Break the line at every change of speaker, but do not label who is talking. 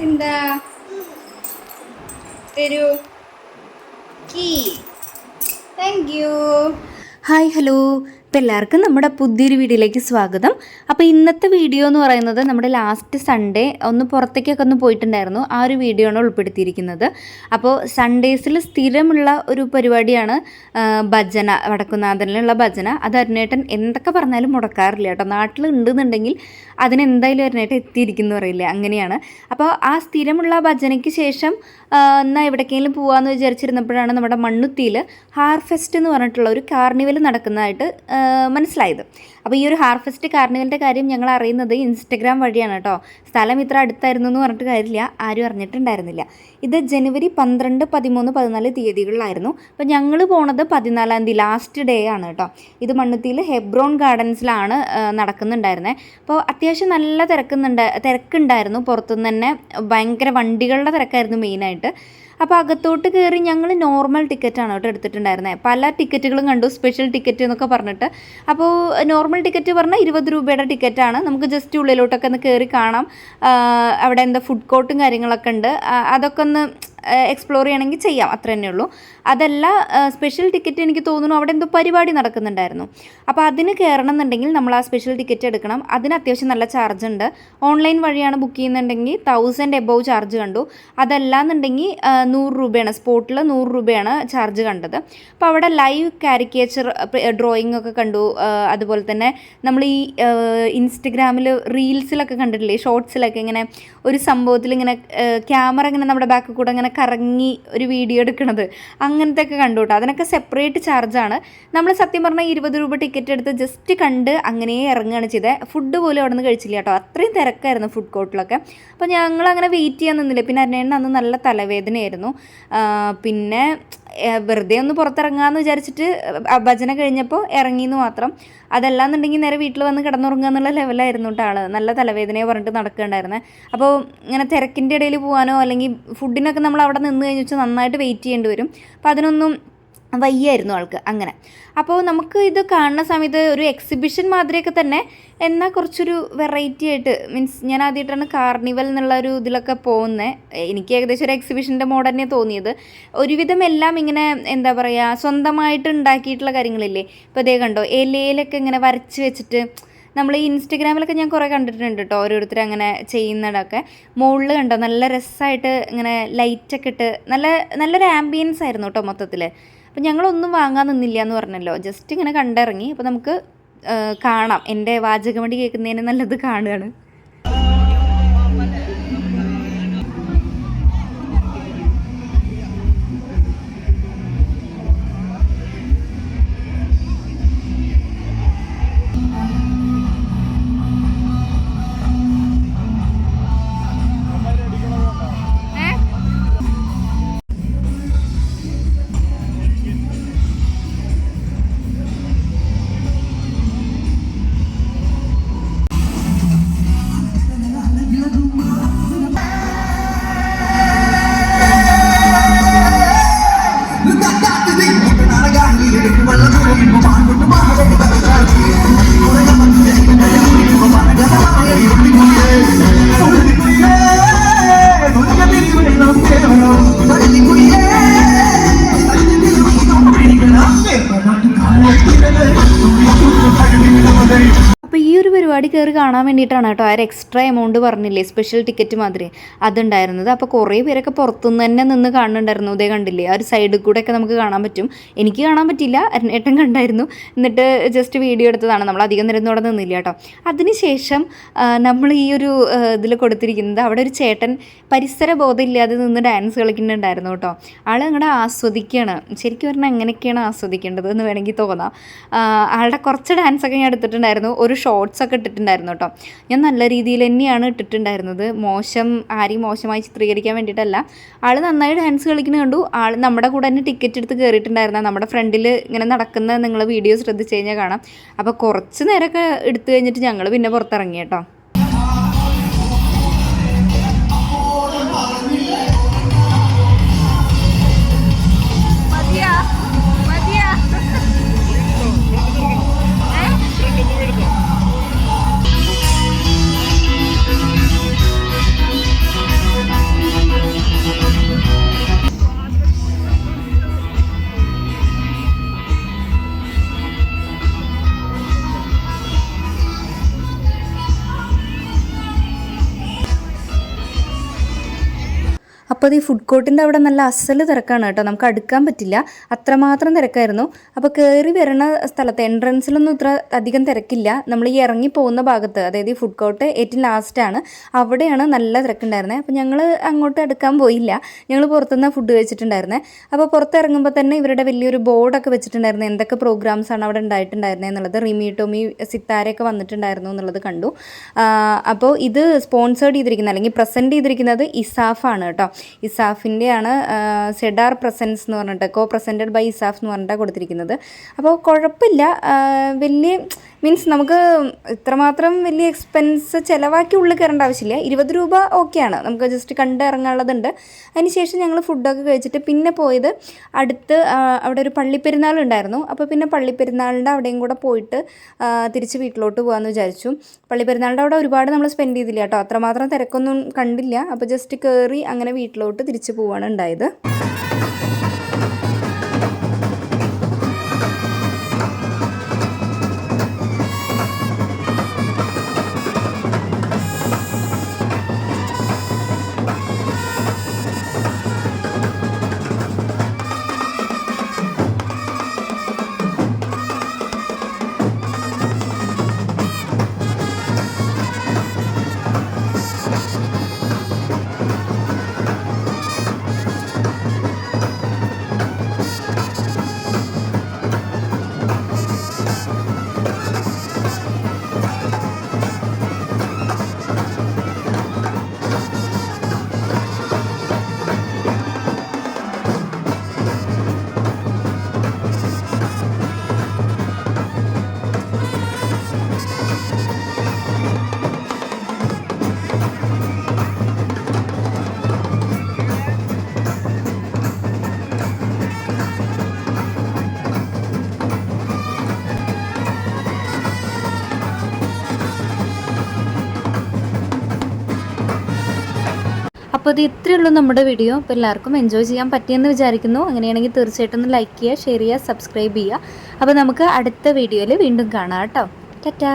എന്താ? തരൂ key thank you
hi hello അപ്പോൾ എല്ലാവർക്കും നമ്മുടെ പുതിയൊരു വീഡിയോയിലേക്ക് സ്വാഗതം. അപ്പോൾ ഇന്നത്തെ വീഡിയോ എന്ന് പറയുന്നത് നമ്മുടെ ലാസ്റ്റ് സൺഡേ ഒന്ന് പുറത്തേക്കൊക്കെ ഒന്ന് പോയിട്ടുണ്ടായിരുന്നു. ആ ഒരു വീഡിയോ ആണ് ഉൾപ്പെടുത്തിയിരിക്കുന്നത്. അപ്പോൾ സൺഡേസിൽ സ്ഥിരമുള്ള ഒരു പരിപാടിയാണ് ഭജന വടക്കുന്നാഥനിലുള്ള ഭജന. അത് അരുണേട്ടൻ എന്തൊക്കെ പറഞ്ഞാലും മുടക്കാറില്ല കേട്ടോ. നാട്ടിൽ ഉണ്ടെന്നുണ്ടെങ്കിൽ അതിനെന്തായാലും അരുണേട്ടൻ എത്തിയിരിക്കുന്നു പറയില്ല? അങ്ങനെയാണ്. അപ്പോൾ ആ സ്ഥിരമുള്ള ഭജനയ്ക്ക് ശേഷം എന്നാൽ എവിടേക്കെങ്കിലും പോകാമെന്ന് വിചാരിച്ചിരുന്നപ്പോഴാണ് നമ്മുടെ മണ്ണുത്തിയിൽ ഹാർഫെസ്റ്റ് എന്ന് പറഞ്ഞിട്ടുള്ള ഒരു കാർണിവൽ നടക്കുന്നതായിട്ട് മനസ്സിലായത്. അപ്പോൾ ഈ ഒരു ഹാർവെസ്റ്റ് കാർണിവലിന്റെ കാര്യം ഞങ്ങൾ അറിയുന്നത് ഇൻസ്റ്റഗ്രാം വഴിയാണ് കേട്ടോ. സ്ഥലം ഇത്ര അടുത്തായിരുന്നു എന്ന് പറഞ്ഞിട്ട് കാര്യമില്ല. ആരും അറിഞ്ഞിട്ടുണ്ടായിരുന്നില്ല. ഇത് ജനുവരി പന്ത്രണ്ട് പതിമൂന്ന് പതിനാല് തീയതികളിലായിരുന്നു. അപ്പോൾ ഞങ്ങൾ പോണത് പതിനാലാം തീയതി ലാസ്റ്റ് ഡേ ആണ് കേട്ടോ. ഇത് മണ്ണുത്തിയിൽ ഹെബ്രോൺ ഗാർഡൻസിലാണ് നടക്കുന്നുണ്ടായിരുന്നത് അപ്പോൾ അത്യാവശ്യം നല്ല തിരക്കുന്നുണ്ട് തിരക്കുണ്ടായിരുന്നു. പുറത്തുനിന്ന് തന്നെ ഭയങ്കര വണ്ടികളുടെ തിരക്കായിരുന്നു മെയിനായിട്ട് അപ്പോൾ അകത്തോട്ട് കയറി ഞങ്ങൾ നോർമൽ ടിക്കറ്റാണ് കേട്ടോ എടുത്തിട്ടുണ്ടായിരുന്നത് പല ടിക്കറ്റുകളും കണ്ടു സ്പെഷ്യൽ ടിക്കറ്റ് എന്നൊക്കെ പറഞ്ഞിട്ട്. അപ്പോൾ നോർമൽ ടിക്കറ്റ് പറഞ്ഞാൽ ഇരുപത് രൂപയുടെ ടിക്കറ്റാണ് നമുക്ക് ജസ്റ്റ് ഉള്ളിലോട്ടൊക്കെ ഒന്ന് കയറി കാണാം. അവിടെ എന്താ ഫുഡ് കോർട്ടും കാര്യങ്ങളൊക്കെ ഉണ്ട്. അതൊക്കെ ഒന്ന് എക്സ്പ്ലോർ ചെയ്യണമെങ്കിൽ ചെയ്യാം. അത്ര തന്നെ ഉള്ളൂ. അതല്ല സ്പെഷ്യൽ ടിക്കറ്റ് എനിക്ക് തോന്നുന്നു അവിടെ എന്തോ പരിപാടി നടക്കുന്നുണ്ടായിരുന്നു. അപ്പോൾ അതിന് കയറണം എന്നുണ്ടെങ്കിൽ നമ്മൾ ആ സ്പെഷ്യൽ ടിക്കറ്റ് എടുക്കണം. അതിന് അത്യാവശ്യം നല്ല ചാർജ് ഉണ്ട്. ഓൺലൈൻ വഴിയാണ് ബുക്ക് ചെയ്യുന്നുണ്ടെങ്കിൽ തൗസൻഡ് എബോവ് ചാർജ് കണ്ടു. അതല്ലാന്നുണ്ടെങ്കിൽ ആ, നൂറ് രൂപയാണ് സ്പോട്ടിൽ നൂറ് രൂപയാണ് ചാർജ് കണ്ടത്. അപ്പോൾ അവിടെ ലൈവ് കാരിക്കേച്ചർ ഡ്രോയിങ് ഒക്കെ കണ്ടു. അതുപോലെ തന്നെ നമ്മൾ ഈ ഇൻസ്റ്റഗ്രാമിൽ റീൽസിലൊക്കെ കണ്ടിട്ടില്ലേ? ഷോർട്സിലൊക്കെ ഇങ്ങനെ ഒരു സംഭവത്തിൽ ഇങ്ങനെ ക്യാമറ ഇങ്ങനെ നമ്മുടെ ബാക്കിൽ കൂടെ ഇങ്ങനെ കറങ്ങി ഒരു വീഡിയോ എടുക്കണത്. അങ്ങനത്തെ ഒക്കെ കണ്ടു കേട്ടോ അതിനൊക്കെ സെപ്പറേറ്റ് ചാർജാണ് നമ്മൾ സത്യം പറഞ്ഞാൽ ഇരുപത് രൂപ ടിക്കറ്റ് എടുത്ത് ജസ്റ്റ് കണ്ട് അങ്ങനെ ഇറങ്ങുകയാണ് ചെയ്തത് ഫുഡ് പോലും അവിടെ നിന്ന് കഴിച്ചില്ല കേട്ടോ അത്രയും തിരക്കായിരുന്നു ഫുഡ് കോർട്ടിലൊക്കെ അപ്പോൾ ഞങ്ങൾ അങ്ങനെ വെയിറ്റ് ചെയ്യാൻ നിന്നില്ല. പിന്നെ അന്നേണ്ണ അന്ന് നല്ല തലവേദനയായിരുന്നു. ആ, പിന്നെ വെറുതെ ഒന്ന് പുറത്തിറങ്ങാമെന്ന് വിചാരിച്ചിട്ട് ഭജന കഴിഞ്ഞപ്പോൾ ഇറങ്ങി എന്ന് മാത്രം. അതല്ലാന്നുണ്ടെങ്കിൽ നേരെ വീട്ടിൽ വന്ന് കിടന്നുറങ്ങുക എന്നുള്ള ലെവലായിരുന്നു കേട്ടോ ആൾ. നല്ല തലവേദനയെ പറഞ്ഞിട്ട് നടക്കുകയുണ്ടായിരുന്നത് അപ്പോൾ ഇങ്ങനെ തിരക്കിന്റെ ഇടയിൽ പോകാനോ അല്ലെങ്കിൽ ഫുഡിനൊക്കെ നമ്മൾ അവിടെ നിന്ന് കഴിഞ്ഞ് വെച്ചാൽ നന്നായിട്ട് വെയിറ്റ് ചെയ്യേണ്ടി വരും. അപ്പോൾ അതിനൊന്നും വയ്യായിരുന്നു ആൾക്ക് അങ്ങനെ. അപ്പോൾ നമുക്ക് ഇത് കാണുന്ന സമയത്ത് ഒരു എക്സിബിഷൻ മാതിരിയൊക്കെ തന്നെ എന്നാൽ കുറച്ചൊരു വെറൈറ്റി ആയിട്ട് മീൻസ് ഞാൻ ആദ്യമായിട്ടാണ് കാർണിവൽ എന്നുള്ള ഒരു ഇതിലൊക്കെ പോകുന്നത് എനിക്ക് ഏകദേശം ഒരു എക്സിബിഷന്റെ മോഡ് തന്നെ തോന്നിയത്. ഒരുവിധം എല്ലാം ഇങ്ങനെ എന്താ പറയുക സ്വന്തമായിട്ട് ഉണ്ടാക്കിയിട്ടുള്ള കാര്യങ്ങളില്ലേ? ഇപ്പോൾ അതേ കണ്ടോ ഇലയിലൊക്കെ ഇങ്ങനെ വരച്ച് വെച്ചിട്ട് നമ്മൾ ഈ ഇൻസ്റ്റഗ്രാമിലൊക്കെ ഞാൻ കുറേ കണ്ടിട്ടുണ്ട് കേട്ടോ ഓരോരുത്തർ അങ്ങനെ ചെയ്യുന്നതൊക്കെ. മുകളിൽ കണ്ടോ നല്ല രസമായിട്ട് ഇങ്ങനെ ലൈറ്റൊക്കെ ഇട്ട് നല്ല നല്ലൊരു ആംബിയൻസ് ആയിരുന്നു കേട്ടോ മൊത്തത്തിൽ അപ്പം ഞങ്ങളൊന്നും വാങ്ങാൻ നിന്നില്ല എന്ന് പറഞ്ഞല്ലോ. ജസ്റ്റ് ഇങ്ങനെ കണ്ടിറങ്ങി. അപ്പോൾ നമുക്ക് കാണാം. എന്റെ വാചകമടി കേൾക്കുന്നതിന് നല്ലത് കാണുകയാണ്. പരിപാടി കയറി കാണാൻ വേണ്ടിയിട്ടാണ് കേട്ടോ. ആ എക്സ്ട്രാ എമൗണ്ട് പറഞ്ഞില്ലേ? സ്പെഷ്യൽ ടിക്കറ്റ് മാതിരി. അതുണ്ടായിരുന്നത്. അപ്പോൾ കുറേ പേരൊക്കെ പുറത്തുനിന്ന് തന്നെ നിന്ന് കാണുന്നുണ്ടായിരുന്നു. ഇതേ കണ്ടില്ലേ? ആ ഒരു സൈഡിൽ കൂടെ ഒക്കെ നമുക്ക് കാണാൻ പറ്റും. എനിക്ക് കാണാൻ പറ്റില്ല. അരുണേട്ടൻ കണ്ടായിരുന്നു. എന്നിട്ട് ജസ്റ്റ് വീഡിയോ എടുത്തതാണ്. നമ്മൾ അധികം നേരം അവിടെ നിന്നില്ല കേട്ടോ. അതിനുശേഷം നമ്മൾ ഈ ഒരു ഇതിൽ കൊടുത്തിരിക്കുന്നത് അവിടെ ഒരു ചേട്ടൻ പരിസര ബോധമില്ലാതെ നിന്ന് ഡാൻസ് കളിക്കുന്നുണ്ടായിരുന്നു കേട്ടോ. ആൾ അങ്ങനെ ആസ്വദിക്കുകയാണ് ശരിക്കും പറഞ്ഞാൽ എങ്ങനെയൊക്കെയാണ് ആസ്വദിക്കേണ്ടത് എന്ന് വേണമെങ്കിൽ തോന്നാം. ആളുടെ കുറച്ച് ഡാൻസൊക്കെ ഞാൻ എടുത്തിട്ടുണ്ടായിരുന്നു. ഒരു ഷോർട്സ് ഒക്കെ ഇട്ടിട്ടുണ്ടായിരുന്നു കേട്ടോ. ഞാൻ നല്ല രീതിയിൽ തന്നെയാണ് ഇട്ടിട്ടുണ്ടായിരുന്നത്. മോശം ആരെയും മോശമായി ചിത്രീകരിക്കാൻ വേണ്ടിയിട്ടല്ല. ആൾ നന്നായി ഡാൻസ് കളിക്കുന്നത് കണ്ടു. ആൾ നമ്മുടെ കൂടെ തന്നെ ടിക്കറ്റ് എടുത്ത് കയറിയിട്ടുണ്ടായിരുന്ന നമ്മുടെ ഫ്രണ്ടിൽ ഇങ്ങനെ നടക്കുന്ന നിങ്ങൾ വീഡിയോ ശ്രദ്ധിച്ച് കഴിഞ്ഞാൽ കാണാം. അപ്പോൾ കുറച്ച് നേരമൊക്കെ എടുത്തു കഴിഞ്ഞിട്ട് ഞങ്ങൾ പിന്നെ പുറത്തിറങ്ങി കേട്ടോ. അപ്പോൾ ഈ ഫുഡ് കോർട്ടിന്റെ അവിടെ നല്ല അസൽ തിരക്കാണ് കേട്ടോ. നമുക്ക് അടുക്കാൻ പറ്റില്ല. അത്രമാത്രം തിരക്കായിരുന്നു. അപ്പോൾ കയറി വരണ സ്ഥലത്ത് എൻട്രൻസിലൊന്നും ഇത്ര അധികം തിരക്കില്ല. നമ്മൾ ഈ ഇറങ്ങി പോകുന്ന ഭാഗത്ത് അതായത് ഈ ഫുഡ് കോർട്ട് ഏറ്റവും ലാസ്റ്റാണ് അവിടെയാണ് നല്ല തിരക്കുണ്ടായിരുന്നത് അപ്പോൾ ഞങ്ങൾ അങ്ങോട്ട് അടുക്കാൻ പോയില്ല. ഞങ്ങൾ പുറത്തുനിന്ന് ഫുഡ് കഴിച്ചിട്ടുണ്ടായിരുന്നത് അപ്പോൾ പുറത്തിറങ്ങുമ്പോൾ തന്നെ ഇവരുടെ വലിയൊരു ബോർഡൊക്കെ വെച്ചിട്ടുണ്ടായിരുന്നു. എന്തൊക്കെ പ്രോഗ്രാംസ് ആണ് അവിടെ ഉണ്ടായിട്ടുണ്ടായിരുന്നത് എന്നുള്ളത്. റിമി ടോമി സിത്താരയൊക്കെ വന്നിട്ടുണ്ടായിരുന്നു എന്നുള്ളത് കണ്ടു. അപ്പോൾ ഇത് സ്പോൺസേർഡ് ചെയ്തിരിക്കുന്നത് അല്ലെങ്കിൽ പ്രസന്റ് ചെയ്തിരിക്കുന്നത് ഇസാഫാണ് കേട്ടോ. ഇസാഫിന്റെയാണ് സെഡാർ പ്രസൻസ് എന്ന് പറഞ്ഞിട്ട് കോ പ്രസന്റഡ് ബൈ ഇസാഫ് എന്ന് പറഞ്ഞിട്ടാണ് കൊടുത്തിരിക്കുന്നത്. അപ്പോൾ കുഴപ്പമില്ല വലിയ മീൻസ് നമുക്ക് ഇത്രമാത്രം വലിയ എക്സ്പെൻസ് ചിലവാക്കി ഉള്ളിൽ കയറേണ്ട ആവശ്യമില്ല. ഇരുപത് രൂപ ഓക്കെയാണ് നമുക്ക് ജസ്റ്റ് കണ്ട് ഇറങ്ങാനുള്ളതുണ്ട്. അതിനുശേഷം ഞങ്ങൾ ഫുഡൊക്കെ കഴിച്ചിട്ട് പിന്നെ പോയത് അടുത്ത് അവിടെ ഒരു പള്ളിപ്പെരുന്നാൾ ഉണ്ടായിരുന്നു. അപ്പോൾ പിന്നെ പള്ളിപ്പെരുന്നാളിന്റെ അവിടെയും കൂടെ പോയിട്ട് തിരിച്ച് വീട്ടിലോട്ട് പോകാമെന്ന് വിചാരിച്ചു. പള്ളിപ്പെരുന്നാളിന്റെ അവിടെ ഒരുപാട് നമ്മൾ സ്പെൻഡ് ചെയ്തില്ല കേട്ടോ. അത്രമാത്രം തിരക്കൊന്നും കണ്ടില്ല. അപ്പോൾ ജസ്റ്റ് കയറി അങ്ങനെ വീട്ടിലോട്ട് തിരിച്ച് പോവാണ് ഉണ്ടായത്. അപ്പോൾ ഇത് ഇത്രയേ ഉള്ളൂ നമ്മുടെ വീഡിയോ. അപ്പോൾ എല്ലാവർക്കും എൻജോയ് ചെയ്യാൻ പറ്റിയെന്ന് വിചാരിക്കുന്നു. അങ്ങനെയാണെങ്കിൽ തീർച്ചയായിട്ടും ഒന്ന് ലൈക്ക് ചെയ്യുക ഷെയർ ചെയ്യുക സബ്സ്ക്രൈബ് ചെയ്യുക. അപ്പോൾ നമുക്ക് അടുത്ത വീഡിയോയിൽ വീണ്ടും കാണാം കേട്ടോ. ടാറ്റാ.